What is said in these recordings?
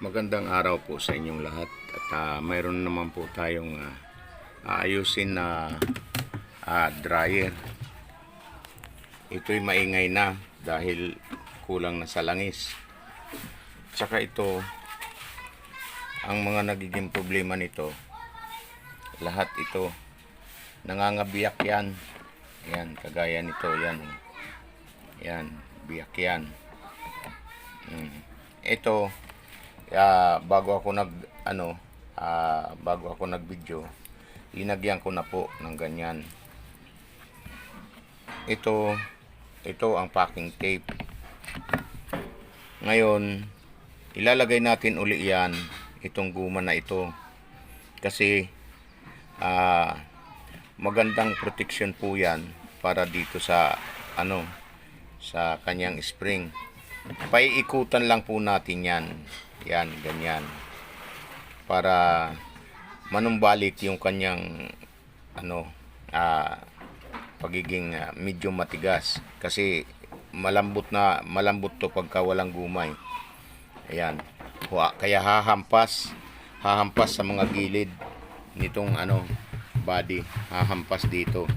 Magandang araw po sa inyong lahat at ah, mayroon naman po tayong ah, aayusin na ah, dryer. Ito'y maingay na dahil kulang na sa langis. Tsaka ito, ang mga nagiging problema nito, lahat ito, nangangabiyak yan. Yan, kagaya nito, yan. Yan, biyak yan. Mm. Ito, ah, bago ako nag ano, ah, bago ako nag video, linagyan ko na po ng ganyan. Ito, ito ang packing tape. Ngayon, ilalagay natin uli yan, itong guma na ito. Kasi, ah, magandang protection po yan para dito sa, ano, sa kanyang spring. Paiikutan lang po natin yan. Yan, ganyan. Para manumbalik yung kanyang ano, ah, pagiging ah, medyo matigas. Kasi malambot na, malambot to pagka walang gumay. Ayan. Kaya hahampas, hahampas sa mga gilid nitong ano, body. Hahampas dito.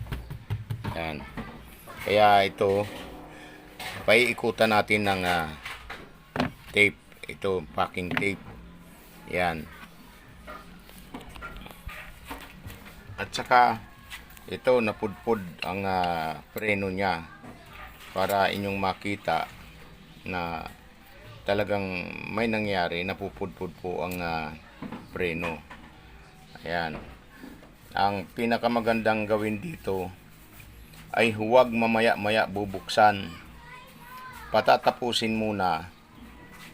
Ayan. Kaya ito, paiikutan natin ng ah, tape. Ito, packing tape. Yan. At saka, ito, napudpud ang ah, preno niya para inyong makita na talagang may nangyari, napupudpud po ang ah, preno. Ayan. Ang pinakamagandang gawin dito ay huwag mamaya-maya bubuksan patatapusin muna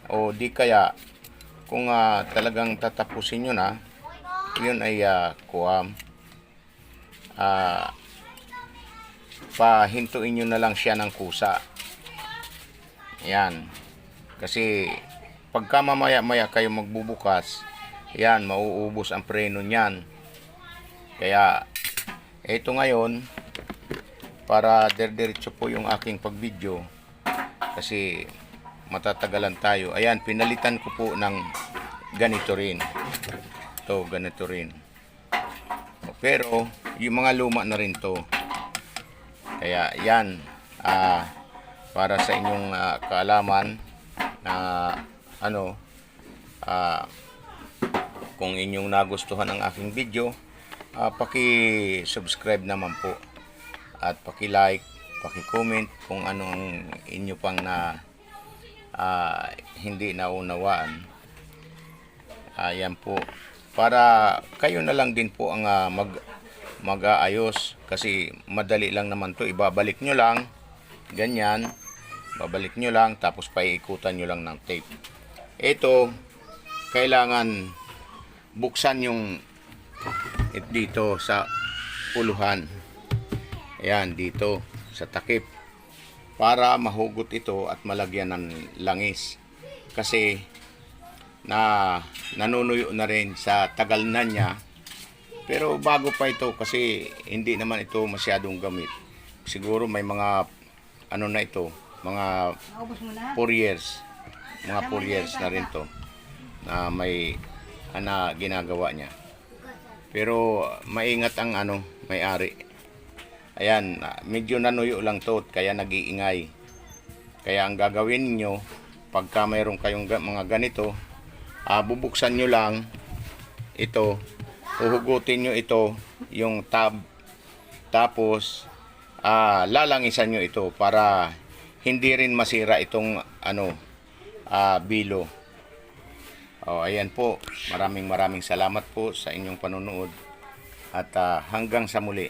o di kaya kung ah, talagang tatapusin nyo na yun ay uh, kuwam. Ah pahintuin nyo na lang siya ng kusa. Yan. Kasi pagka mamaya maya kayo magbubukas yan mauubos ang preno niyan. Kaya ito ngayon para derdiretso po yung aking pagvideo kasi matatagalan tayo. Ayan, pinalitan ko po ng ganito rin. To, ganito rin. Pero, yung mga luma na rin to. Kaya, yan. ah para sa inyong ah, kaalaman na ano, ah kung inyong nagustuhan ang aking video, ah, paki-subscribe naman po at paki-like, paki-comment kung ano ang inyo pang na ah, hindi naunawaan. Ayan po. Para kayo na lang din po ang ah, mag mag-aayos. Kasi madali lang naman to. Ibabalik nyo lang. Ganyan. Babalik nyo lang. Tapos paiikutan nyo lang ng tape. Ito kailangan buksan yung it dito sa uluhan. Ayan, dito sa takip. Para mahugot ito at malagyan ng langis. Kasi na nanunuyo na rin sa tagal na niya. Pero bago pa ito kasi hindi naman ito masyadong gamit. Siguro may mga ano na ito, mga Naubos mo na? 4 years. Mga 4 years na rin to na may ana ginagawa niya. Pero maingat ang ano, may-ari. Ayan, ah, medyo nanuyo lang to kaya nag-iingay. Kaya ang gagawin niyo pagka mayroon kayong ga- mga ganito, ah, bubuksan nyo lang ito, uhugutin nyo ito, yung tab, tapos ah, lalangisan nyo ito para hindi rin masira itong ano, ah, bilo. Oh, ayan po. Maraming maraming salamat po sa inyong panonood. At ah, hanggang sa muli.